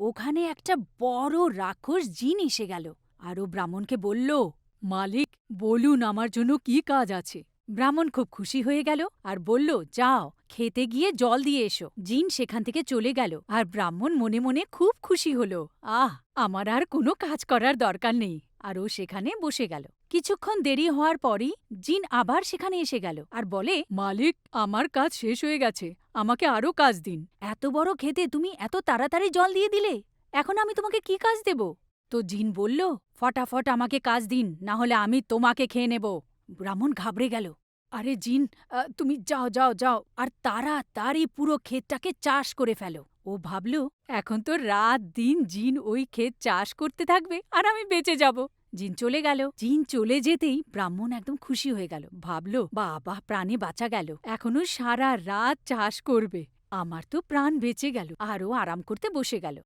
ওখানে একটা বড় রাক্ষস জিন এসে গেল। আর ও ব্রাহ্মণকে বলল, মালিক, বলুন আমার জন্য কি কাজ আছে? ব্রাহ্মণ খুব খুশি হয়ে গেল আর বলল, যাও, খেতে গিয়ে জল দিয়ে এসো। জিন সেখান থেকে চলে গেল আর ব্রাহ্মণ মনে মনে খুব খুশি হলো। আহ, আমার আর কোনো কাজ করার দরকার নেই। আর ও সেখানে বসে গেল। কিছুক্ষণ দেরি হওয়ার পরই জিন আবার সেখানে এসে গেল আর বলে, মালিক, আমার কাজ শেষ হয়ে গেছে। আমাকে আরও কাজ দিন। এত বড় খেতে তুমি এত তাড়াতাড়ি জল দিয়ে দিলে? এখন আমি তোমাকে কি কাজ দেব? তো জিন বলল ফটাফট আমাকে কাজ দিন না হলে আমি তোমাকে খেয়ে নেব। ব্রাহ্মণ ঘাবড়ে গেল আরে জিন তুমি যাও যাও যাও। আর তাড়াতাড়ি পুরো ক্ষেতটাকে চাষ করে ফেলো। ও ভাবল এখন তো রাত দিন জিন ওই ক্ষেত চাষ করতে থাকবে আর আমি বেঁচে যাব। জিন চলে গেল। জিন চলে যেতেই ব্রাহ্মণ একদম খুশি হয়ে গেল। ভাবল, বাবা, প্রাণে বাঁচা গেল। এখনও সারা রাত চাষ করবে। আমার তো প্রাণ বেঁচে গেল। আরও আরাম করতে বসে গেল।